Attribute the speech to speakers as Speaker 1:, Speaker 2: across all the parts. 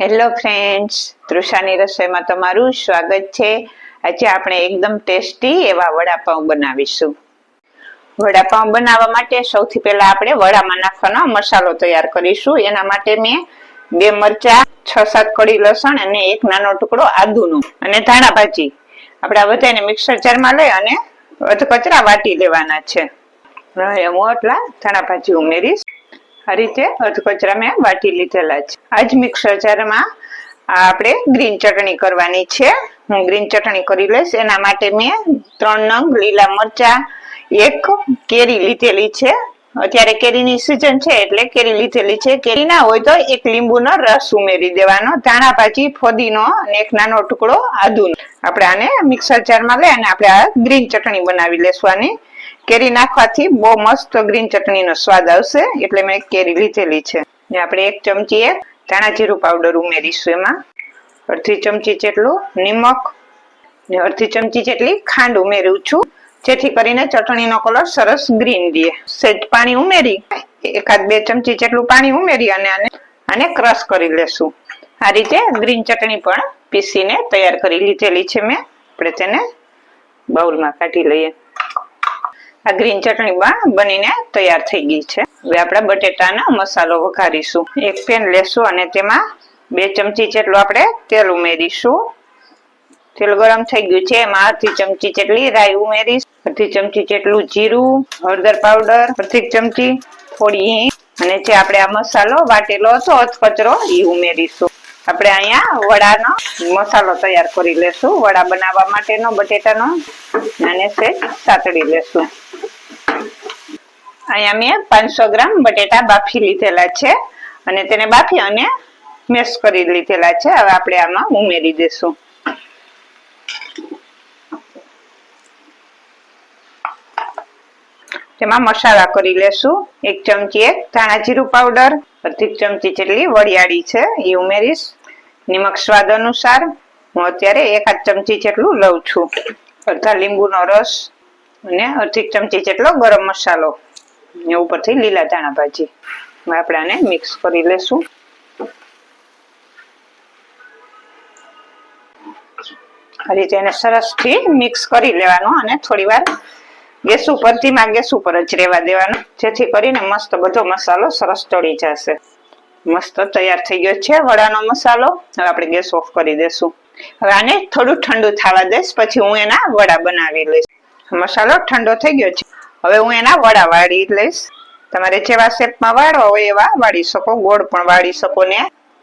Speaker 1: Hello friends તૃષાની રસોઈમાં તમારું સ્વાગત છે. આજે આપણે એકદમ ટેસ્ટી એવા વડાપાઉં બનાવીશું. વડાપાઉં બનાવવા માટે સૌથી પહેલા આપણે વડામાં નાખવાનો મસાલો તૈયાર કરીશું. એના માટે મેં બે મરચા, છ સાત કડી લસણ અને એક નાનો ટુકડો આદુનો અને ધાણા ભાજી. આપણે આ બધાને મિક્સર જારમાં લઈ અને કચરા વાટી લેવાના છે. હવે હું એટલા ધાણા ભાજી ઉમેરીશ. રીતે અધકચરા વાટી લીધેલા છે. આજ મિક્સર જારમાં આપણે ગ્રીન ચટણી કરવાની છે. હું ગ્રીન ચટણી કરી લઈશ. એના માટે મેં ત્રણ નંગ લીલા મરચા, એક કેરી લીધેલી છે. અત્યારે કેરીની સિઝન છે એટલે કેરી લીધેલી છે. કેરી ના હોય તો એક લીંબુનો રસ ઉમેરી દેવાનો. ધાણા ભાજી, ફોદીનો અને એક નાનો ટુકડો આદુનો. આપણે આને મિક્સર જારમાં લઈ અને આપણે આ ગ્રીન ચટણી બનાવી લેશું આની કેરી નાખવાથી બહુ મસ્ત ગ્રીન ચટણીનો સ્વાદ આવશે. એટલે મેં કેરી લીધેલી છે. ને આપણે એક ચમચી એક ધાણા જીરું પાવડર ઉમેરીશું એમાં. અડધી ચમચી જેટલું નિમક ને અડધી ચમચી જેટલી ખાંડ ઉમેરું છું. જેથી કરીને ચટણીનો કલર સરસ ગ્રીન દે સેજ પાણી ઉમેરી, એકાદ બે ચમચી જેટલું પાણી ઉમેરી અને આને આને ક્રશ કરી લેશું. આ રીતે ગ્રીન ચટણી પણ પીસીને તૈયાર કરી લીધેલી છે મેં. આપણે તેને બાઉલમાં કાઢી લઈએ. આ ગ્રીન ચટણી બનીને તૈયાર થઈ ગઈ છે. હવે આપણે બટેટાનો મસાલો વઘારીશું. એક પેન લેશું અને તેમાં બે ચમચી જેટલું આપણે તેલ ઉમેરીશું. તેલ ગરમ થઈ ગયું છે, એમાં અડધી ચમચી જેટલી રાઈ ઉમેરીશ, અડધી ચમચી જેટલું જીરું, હળદર પાવડર, અડધી ચમચી થોડી હિંગ, અને જે આપણે આ મસાલો વાટેલો હતો અધકચરો એ ઉમેરીશું. આપણે અહીંયા વડાનો મસાલો તૈયાર કરી લેશું. વડા બનાવવા માટેનો બટેટાનો અને સેજ સાતડી લેશું. અહીંયા મેં પાંચસો ગ્રામ બટેટા બાફી લીધેલા છે અને તેને બાફી અને મેશ કરી લીધેલા છે. હવે આપણે આમાં ઉમેરી દેશું. તેમાં મસાલા કરી લેશું. એક ચમચી એક ધાણા જીરું પાવડર અડધી ચમચી જેટલી વરિયાળી છે, એ ઉમેરીશ. નિમક સ્વાદ અનુસાર હું અત્યારે એકાદ ચમચી જેટલું લઉં છું. અડધા લીંબુનો રસ અને અડધી ચમચી જેટલો ગરમ મસાલો ને ઉપરથી લીલા ધાણા ભાજી. આપણે આને મિક્સ કરી લેશું. આ રીતે સરસથી મિક્સ કરી લેવાનું અને થોડી વાર ગેસ ઉપર, ધીમા ગેસ ઉપર જ રહેવા દેવાનું. જેથી કરીને મસ્ત બધો મસાલો સરસ ચડી જશે. મસ્ત તૈયાર થઈ ગયો છે. વડાનો મસાલો. હવે આપણે ગેસ ઓફ કરી દેશું. હવે આને થોડું ઠંડુ થવા દઈશ. પછી હું એના વડા બનાવી લઈશ. મસાલો ઠંડો થઈ ગયો છે. હવે હું એના વડા વાળી લઈશ. તમારે જેવા શેપમાં વાળવા હોય એવા વાળી શકો. ગોળ પણ વાળી શકો ને.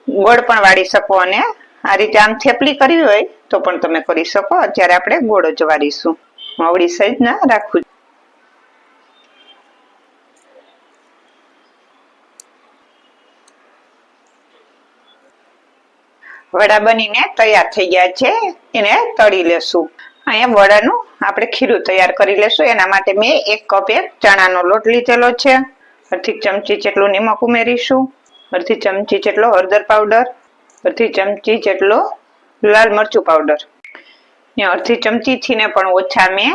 Speaker 1: ગોળ પણ વાળી શકો અને આ રીતે આમ થેપલી કરવી હોય તો પણ તમે કરી શકો. અત્યારે આપણે ગોળ જ વાળીશું. માવડી સાઈઝ ના રાખવું વડા બનીને તૈયાર થઈ ગયા છે. એને તળી લેશું. અહીંયા વડાનું આપણે ખીરું તૈયાર કરી લેશું. એના માટે મેં એક કપ એક ચણાનો લોટ લીધેલો છે. અડધી ચમચી જેટલું નિમક ઉમેરીશું. અડધી ચમચી જેટલો હળદર પાવડર. અડધી ચમચી જેટલો લાલ મરચું પાવડર. ને અડધી ચમચીથી ને પણ ઓછા મેં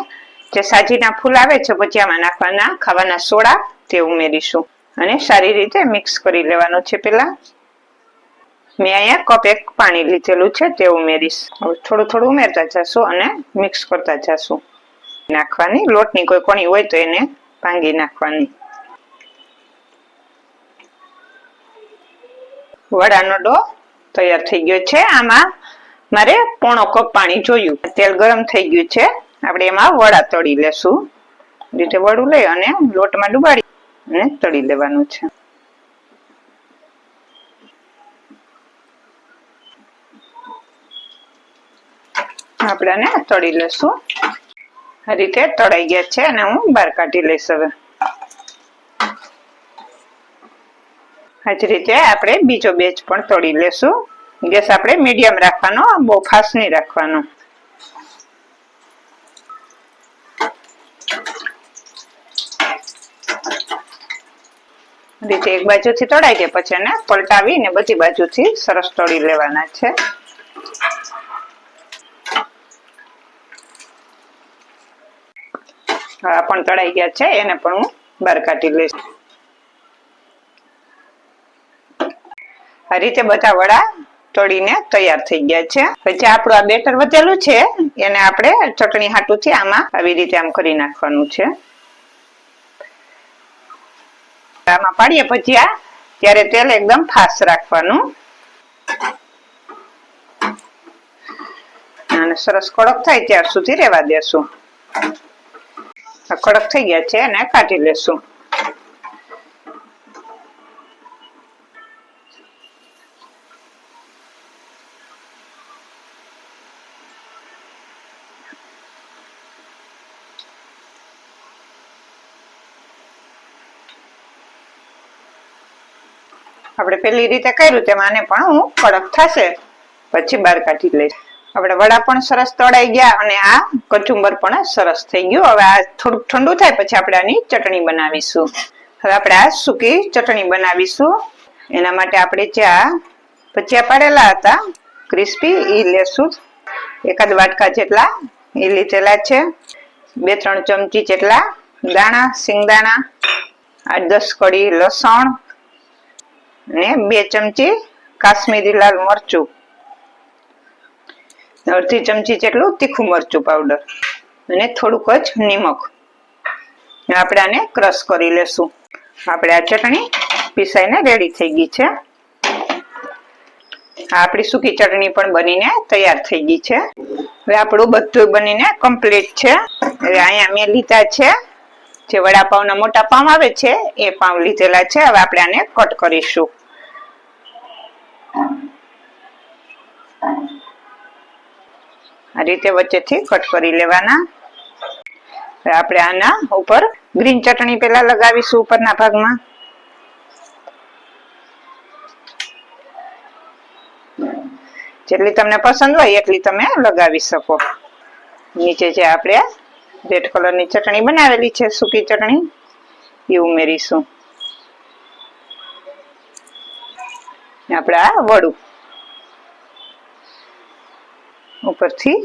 Speaker 1: જે સાજીના ફૂલ આવે છે, ભજીયામાં નાખવાના ખાવાના સોડા તે ઉમેરીશું. અને સારી રીતે મિક્સ કરી લેવાનું છે પેલા. મેં અહીંયા કપ એક પાણી લીધેલું છે, તે ઉમેરીશ. હવે થોડું થોડું ઉમેરતા જશું અને મિક્સ કરતા જશું. નાખવાની લોટની કોઈ કોણી હોય તો એને ભાંગી નાખવાની. વડાનો ડો તૈયાર થઈ ગયો છે. આમાં મારે પોણો કપ પાણી જોયું. તેલ ગરમ થઈ ગયું છે. આપણે એમાં વડા તળી લેશું. રીતે વડું લઈ અને લોટમાં ડુબાડી અને તળી લેવાનું છે. આપણે આને તળી લેશું આ રીતે તળાઈ ગયા છે અને હું બહાર કાઢી લઈશ હવે. આ રીતે આપણે બીજો બેચ પણ તળી લેશું ગેસ આપણે મીડિયમ રાખવાનો, બહુ ફાસ્ટ નહીં રાખવાનો. રીતે એક બાજુથી તળાઈ જાય પછી એને પલટાવી ને બધી બાજુથી સરસ તળી લેવાના છે. પણ તળાઈ ગયા છે, એને પણ હું બહાર કાઢી લઈશ. આ રીતે બધા વડા તળીને તૈયાર થઈ ગયા છે. પછી આપણું આ બેટર વધેલું છે, એને આપણે ચટણી હાટું છે આમાં આવી રીતે આમ કરી નાખવાનું છે. આમાં પાડીએ ભજીયા ત્યારે તેલ એકદમ ફાસ્ટ રાખવાનું. અને સરસ કડક થાય ત્યાર સુધી રેવા દેશું. કડક થઈ ગયા છે અને કાઢી લેશું. આપણે પેલી રીતે કર્યું તેમાં આને પણ હું કડક થશે. પછી બહાર કાઢી લઈશ. આપણે વડા પણ સરસ તળાઈ ગયા અને આ કચુંબર પણ સરસ થઈ ગયું. હવે આ થોડુંક ઠંડુ થાય પછી આપણે આની ચટણી બનાવીશું. હવે આપણે આ સૂકી ચટણી બનાવીશું. એના માટે આપણે જે આ ભજીયા પાડેલા હતા ક્રિસ્પી એ લેશું. એકાદ વાટકા જેટલા એ લીધેલા છે. બે, ત્રણ ચમચી જેટલા દાણા, સિંગદાણા, આઠ, દસ કડી લસણ ને બે ચમચી કાશ્મીરી લાલ મરચું. અડધી ચમચી જેટલું તીખું મરચું પાવડર અને થોડુંક જ નિમક. આપણે આને ક્રશ કરી લેશું. આપણે આ ચટણી પીસાઈને રેડી થઈ ગઈ છે. આપણી સૂકી ચટણી પણ બનીને તૈયાર થઈ ગઈ છે. હવે આપણું બધું બનીને કમ્પ્લીટ છે. હવે અહીંયા મેં લીધા છે. જે વડાપાવના મોટા પાવ આવે છે, એ પાવ લીધેલા છે. હવે આપણે આને કટ કરીશું. આ રીતે વચ્ચેથી કટ કરી લેવાના. આપણે આના ઉપર ગ્રીન ચટણી પેલા લગાવીશું ઉપરના ભાગમાં. જેટલી તમને પસંદ હોય એટલી તમે લગાવી શકો. નીચે જે આપણે રેડ કલરની ચટણી બનાવેલી છે, સૂકી ચટણી, એ ઉમેરીશું. આપણે આ વડું ઉપરથી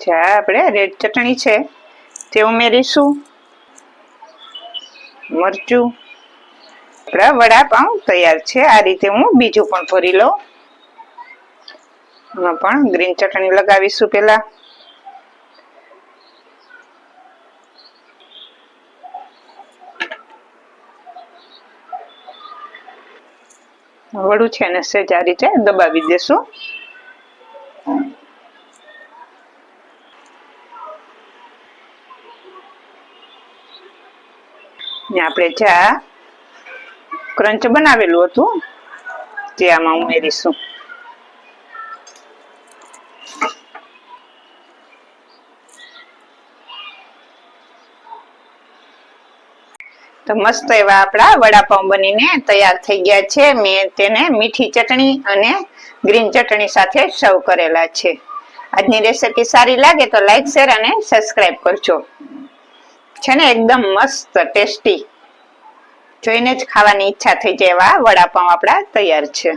Speaker 1: જે આપણે રેડ ચટણી છે, તે ઉમેરીશું. મરચું. આપણા વડાપાઉં તૈયાર છે, આ રીતે હું બીજું પણ ભરી લઉં. પણ ગ્રીન ચટણી લગાવીશું પેલા વડું છે ને સેજ આ રીતે દબાવી દેશું. આપણે ચા ક્રંચ બનાવેલું હતું તે આમાં ઉમેરીશું. તો મસ્ત એવા આપણા વડાપાઉં બનીને તૈયાર થઈ ગયા છે. મેં તેને મીઠી ચટણી અને ગ્રીન ચટણી સાથે સર્વ કરેલા છે. આજની રેસીપી સારી લાગે તો લાઈક શેર અને સબસ્ક્રાઈબ કરજો. છે ને, એકદમ મસ્ત, ટેસ્ટી. જોઈને જ ખાવાની ઈચ્છા થઈ જાય એવા વડાપાઉં આપણા તૈયાર છે.